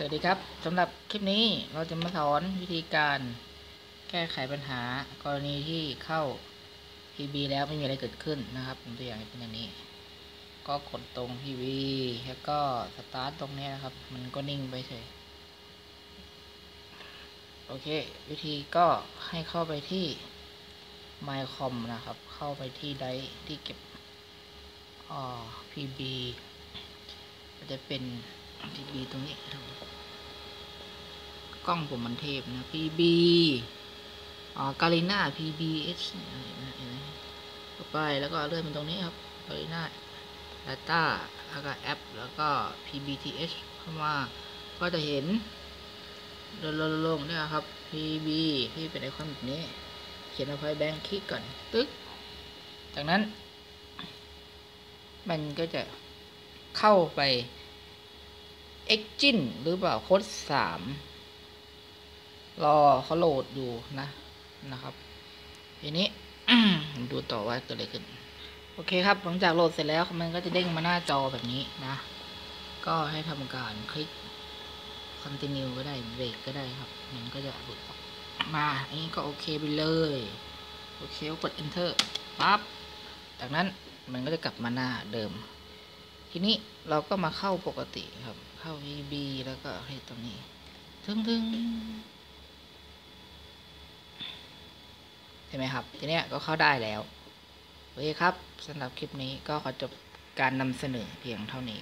สวัสดีครับสำหรับคลิปนี้เราจะมาสอนวิธีการแก้ไขปัญหากรณีที่เข้า PB แล้วไม่มีอะไรเกิดขึ้นนะครับผมตัวอย่างเป็นอย่างนี้ ก็กดตรง PB แล้วก็สตาร์ทตรงนี้นะครับ มันก็นิ่งไปเฉยโอเค วิธีก็ให้เข้าไปที่ mycom นะครับ เข้าไปที่ไดที่เก็บอ่อ PB จะเป็น PB ตรงนี้ กล้องผมมันเทพนะ PB อ๋อกาลิน่า PBH เนี่ยเห็นไหมเห็นไหมต่อไปแล้วก็เลื่อนเป็นตรงนี้ครับกาลิน่า Data แล้วก็แอปแล้วก็ PBTH เข้ามาก็จะเห็นเดินลงๆเนี่ยครับ PB ที่เป็นไอคอนแบบนี้ เขียนเอาไว้แบงค์คลิกก่อน ตึ๊ก จากนั้น มันก็จะเข้าไป Exin หรือเปล่าโค้ดสาม รอเขาโหลดอยู่นะนะครับ ทีนี้ดูต่อว่าเกิดอะไรขึ้น โอเคครับ หลังจากโหลดเสร็จแล้วมันก็จะเด้งมาหน้าจอแบบนี้นะ ก็ให้ทำการคลิก continue ก็ได้เบรกก็ได้ครับมันก็จะหลุดออกมาอันนี้ก็โอเคไปเลย โอเคกด enter ปั๊บจากนั้นมันก็จะกลับมาหน้าเดิม ทีนี้เราก็มาเข้าปกติครับ เข้า VB แล้วก็ให้ตรงนี้ ถึงถึง ใช่ไหมครับ ทีเนี้ยก็เข้าได้แล้ว โอเคครับสำหรับคลิปนี้ก็ขอจบการนำเสนอเพียงเท่านี้